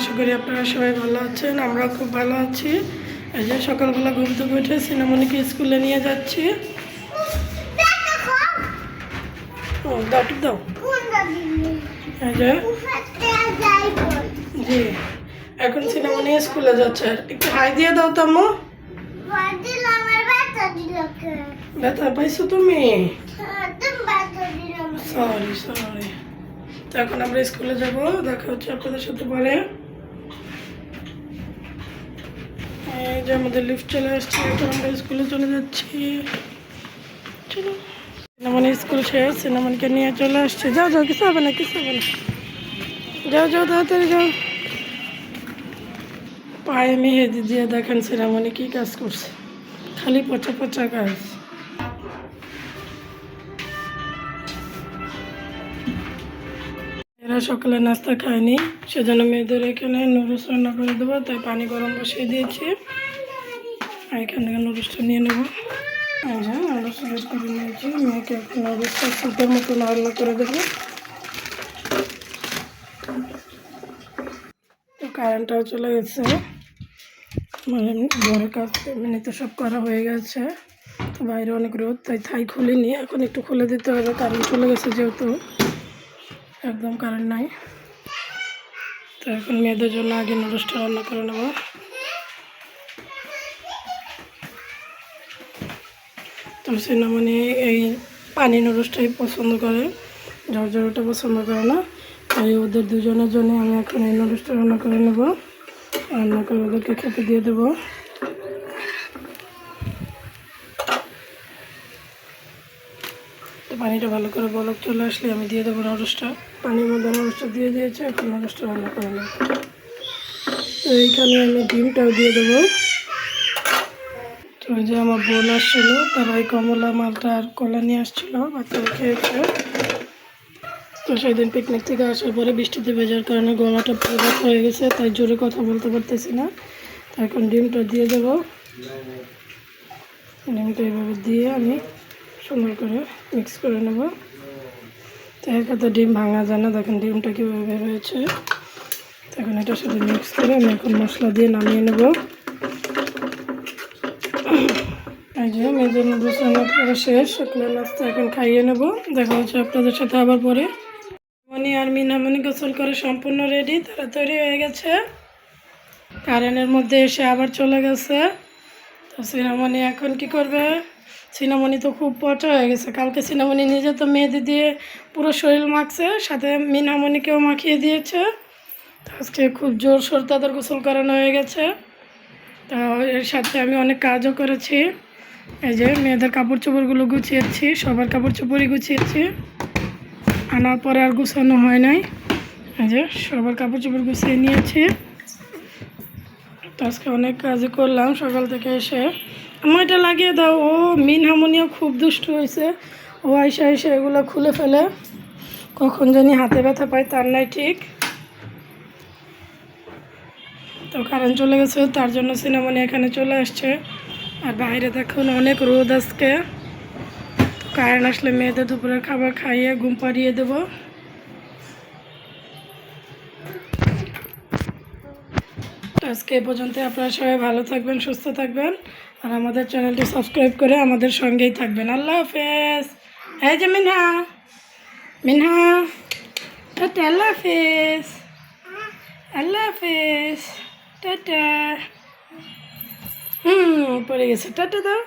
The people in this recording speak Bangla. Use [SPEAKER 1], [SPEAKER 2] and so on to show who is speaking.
[SPEAKER 1] আশা করি আপনারা সবাই ভালো আছেন, আমরাও খুব ভালো আছি। এই যে সকালবেলা ঘুম থেকে উঠে সিনেমনিকে স্কুলে নিয়ে যাচ্ছি। ও, দাও দাও। এই যে। জি, এখন সিনেমনি স্কুলে যাচ্ছে। একটু হাই দিয়ে দাও তো ব্যথা পাইছো তুমি? সরি সরি তো এখন আমরা স্কুলে যাব, দেখা হচ্ছে আপনাদের সাথে পরে। যে আমাদের লিফট চলে আসছে, এখন আমরা স্কুলে চলে যাচ্ছি। চলো। সিনেমান স্কুল শেষ সিনেমানকে নিয়ে চলে আসছে। যাও যাও, কিছু হবে না, কিছু হবে না। যাও যাও, তাড়াতাড়ি যাও। পায়ে দিয়ে দেখেন সিনেমানে কি কাজ করছে। খালি পচা পচা কাজ। এরা সকালে নাস্তা খায়নি, সেজন্য মেয়েদের এখানে নুডলস রান্না করে দেবো, তাই পানি গরম বসিয়ে দিয়েছি। আর এখান থেকে নুডলসটা নিয়ে নেব? এই যে নুডলস বের করে নিয়েছি। মেয়েকে এখন নুডলসটা সুপের মতো রান্না করে দেবো। তো কারেন্টটাও চলে গেছে। মানে ঘরের কাজ এমনিতে সব করা হয়ে গেছে। তো বাইরে অনেক রোদ, তাই থাই খুলিনি। এখন একটু খুলে দিতে হবে, কারেন্ট চলে গেছে যেহেতু। একদম কারেন্ট নাই। তো এখন মেয়েদের জন্য আগে নুডলসটা রান্না করে নেব। তো সিনেমানি এই পানি নুডলসটাই পছন্দ করে। ঝরঝরটা পছন্দ করে না। তাই ওদের দুজনের জন্য আমি এখন এই নুডলসটা রান্না করে নেব। রান্না করে ওদেরকে খেতে দিয়ে দেবো। তো পানিটা ভালো করে বলক, চলে আসলে আমি দিয়ে দেবো নরসটা পানির মধ্যে নরসটা দিয়ে দিয়েছে, এখন নরসটা রান্না করে নেব। তো এইখানে আমি ডিমটাও দিয়ে দেবো। ওই যে আমার বোন আসছিল, তারা কমলা মালটা আর কলা নিয়ে আসছিল বাচ্চারা খেয়েছে। তো সেদিন পিকনিক থেকে আসার পরে বৃষ্টিতে ভেজার কারণে গলাটা পুরো হয়ে গেছে, তাই জোরে কথা বলতে পারতেছি না। তো এখন ডিমটা দিয়ে দেবো। ডিমটা এভাবে দিয়ে আমি সুন্দর করে মিক্স করে নেব। তো এর কথা ডিম ভাঙা যায় না, দেখেন ডিমটা কীভাবে বের হয়েছে। এখন এটার সাথে মিক্স করে আমি এখন মশলা দিয়ে নামিয়ে নেব। এই যে মেয়েদের নুডলস রান্না শেষ। শুকনো নাস্তা এখন খাইয়ে নেব। দেখা হচ্ছে আপনাদের সাথে আবার পরে। মনি আর মিনামনি গোসল করে সম্পূর্ণ রেডি তারা তৈরি হয়ে গেছে। কারেন্টের মধ্যে এসে আবার চলে গেছে। তো সিনামণি এখন কি করবে? সিনামণি তো খুব পচা হয়ে গেছে। কালকে সিনামণি নিজে তো মেহেদি দিয়ে পুরো শরীর মাখছে, সাথে মিনামণিকেও মাখিয়ে দিয়েছে। আজকে খুব জোর সোর তাদের গোসল করানো হয়ে গেছে। তো এর সাথে আমি অনেক কাজও করেছি। এই যে মেয়েদের কাপড় চোপড়গুলো গুছিয়েছি, সবার কাপড় চোপড়ই গুছিয়েছি। আনার পরে আর গুছানো হয় নাই। এই যে সবার কাপড় চোপড় গুছিয়ে নিয়েছি। তো আজকে অনেক কাজই করলাম সকাল থেকে এসে। আমার এটা লাগিয়ে দাও। ও মিন হামনিও খুব দুষ্ট হয়েছে। ও আইসা আইসা এগুলো খুলে ফেলে। কখন জানি হাতে ব্যথা পায়, তার নাই ঠিক। তো কারেন্ট চলে গেছে, তার জন্য সিনেমা নিয়ে এখানে চলে আসছে। আর বাইরে দেখুন অনেক রোদ আজকে। তো কারেন্ট আসলে মেয়েদের দুপুরের খাবার খাইয়ে ঘুম পাড়িয়ে দেবো। আজকে এ পর্যন্ত আপনারা সবাই ভালো থাকবেন, সুস্থ থাকবেন। আর আমাদের চ্যানেলটি সাবস্ক্রাইব করে আমাদের সঙ্গেই থাকবেন। আল্লাহ হাফেজ। হ্যাঁ যে মিনহা। মিনহা। আল্লাহ হাফেজ। আল্লাহ হাফেজ। টাটা। হুম পড়ে গেছে। টাটা দাও।